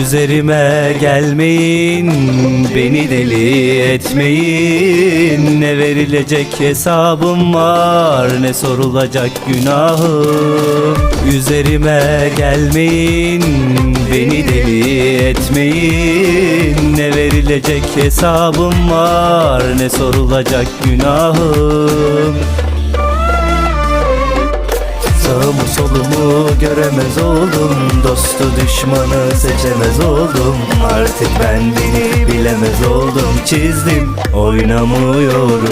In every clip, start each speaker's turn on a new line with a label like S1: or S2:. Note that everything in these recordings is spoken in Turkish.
S1: Üzerime gelmeyin Beni deli etmeyin. Ne verilecek hesabım var Ne sorulacak günahım Üzerime gelmeyin Beni deli etmeyin. Ne verilecek hesabım var Ne sorulacak günahım Sağımı solumu göremez oldum. Dostu düşmanı seçemez oldum. Artık ben beni bilemez oldum. Çizdim oynamıyorum.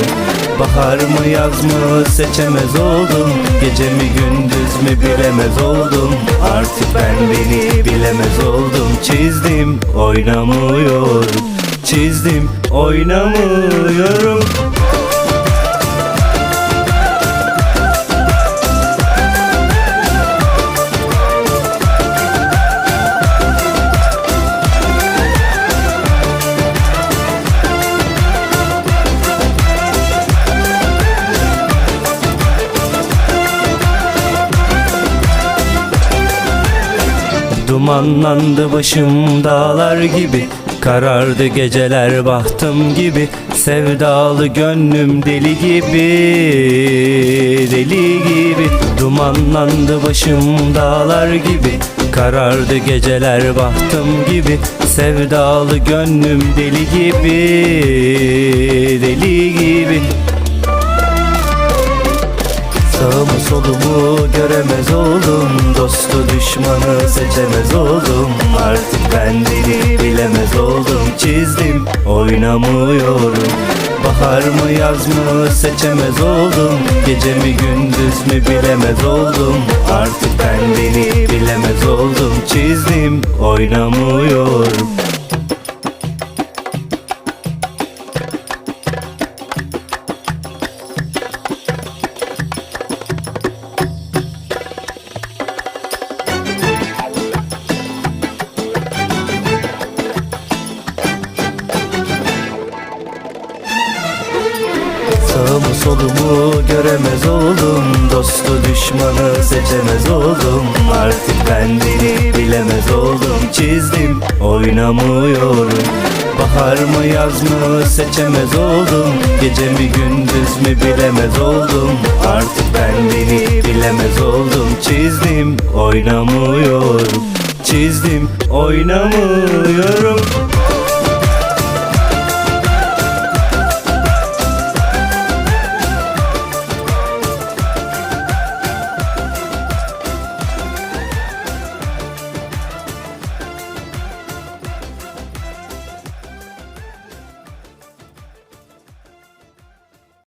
S1: Bahar mı yaz mı seçemez oldum. Gece mi gündüz mü bilemez oldum. Artık ben beni bilemez oldum. Çizdim oynamıyorum. Çizdim oynamıyorum Dumanlandı başım dağlar gibi Karardı geceler bahtım gibi Sevdalı gönlüm deli gibi Deli gibi. Dumanlandı başım dağlar gibi Karardı geceler bahtım gibi Sevdalı gönlüm deli gibi Deli gibi Sağımı solumu göremez oldum. Dostu düşmanı seçemez oldum. Artık ben beni bilemez oldum. Çizdim oynamıyorum. Bahar mı yaz mı seçemez oldum. Gece mi gündüz mü bilemez oldum. Artık ben beni bilemez oldum. Çizdim oynamıyorum solumu göremez oldum. Dostu düşmanı seçemez oldum. Artık ben beni bilemez oldum. Çizdim oynamıyorum. Bahar mı yaz mı seçemez oldum. Gece mi gündüz mü bilemez oldum. Artık ben beni bilemez oldum. Çizdim oynamıyorum. Çizdim oynamıyorum